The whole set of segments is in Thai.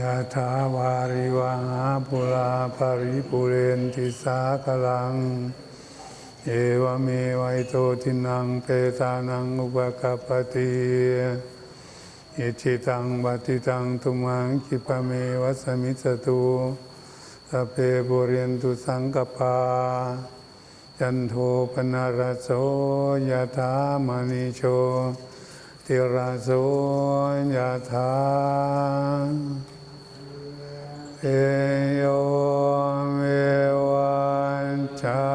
ยะถาวาริวหาปุราปริปุเรนติสาคลัง เอวเมวัยโตทินังเปตานังอุปกปปติอิจิตังบัติตังตุมังคิปเมวัสมิจตุสเพปุเรนตุสังกปาจันโทปนารโสยะถามณิโช ติราโสยะถาเอโยเมวันจั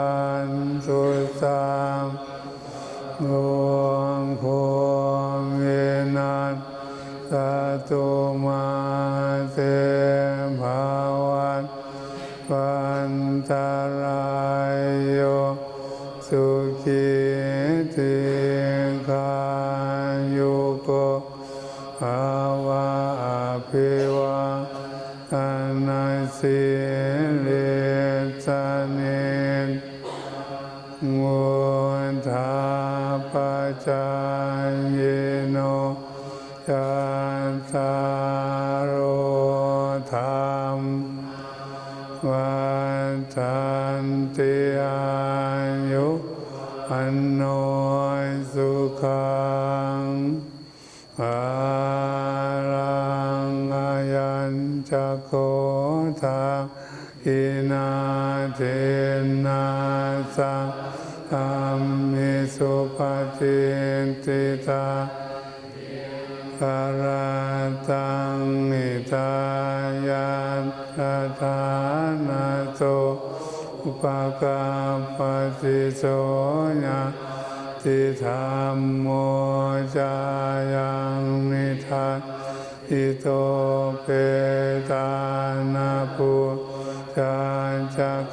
นตุสังโงโคเมนัสสตุมาเตภาวันวันตรายโยสุขีติ ภิวาทนาสิริสเนมุทาปจายโนจันตารโอธรรมวันทันติอายุอันโน อินาเทนาสังธรรมิสุปฏิติตากราตังนิตายาตทานาโตอุปกาปฏิโสญาติธรรมโมจายังนิทัสอิโตเปตานาปุ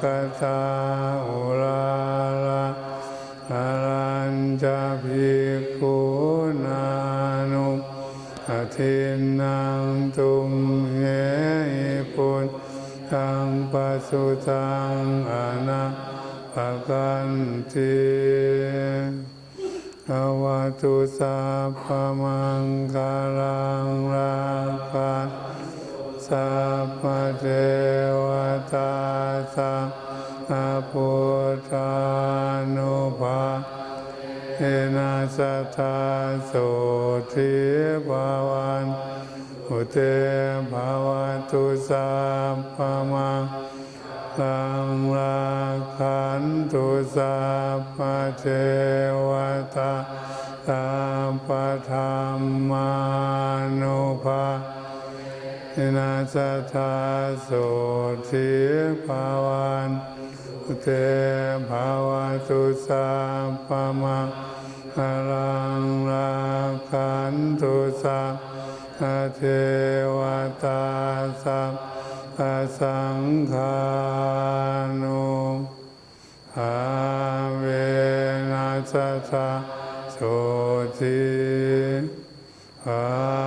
กตาอุลาลาอารัญจะภิกขุนานุอาทินนางตุมเหปุนทังปัสสุตังอานาปกันติอวตุสัพพมังคารัง ตาสัพพพุทธานุภาเอนะสัทธาโสทิภาวันอุเตภาวตุสัพพมังลังราคันตุสัพพเทวตาสัพพธรรมานุภา นาสัทธาโสทิภาวันเตภาวตุสัพพมังคลังราคันตุสัพเทวตาสัพสังฆานุอาเวนัสสะโสทิภา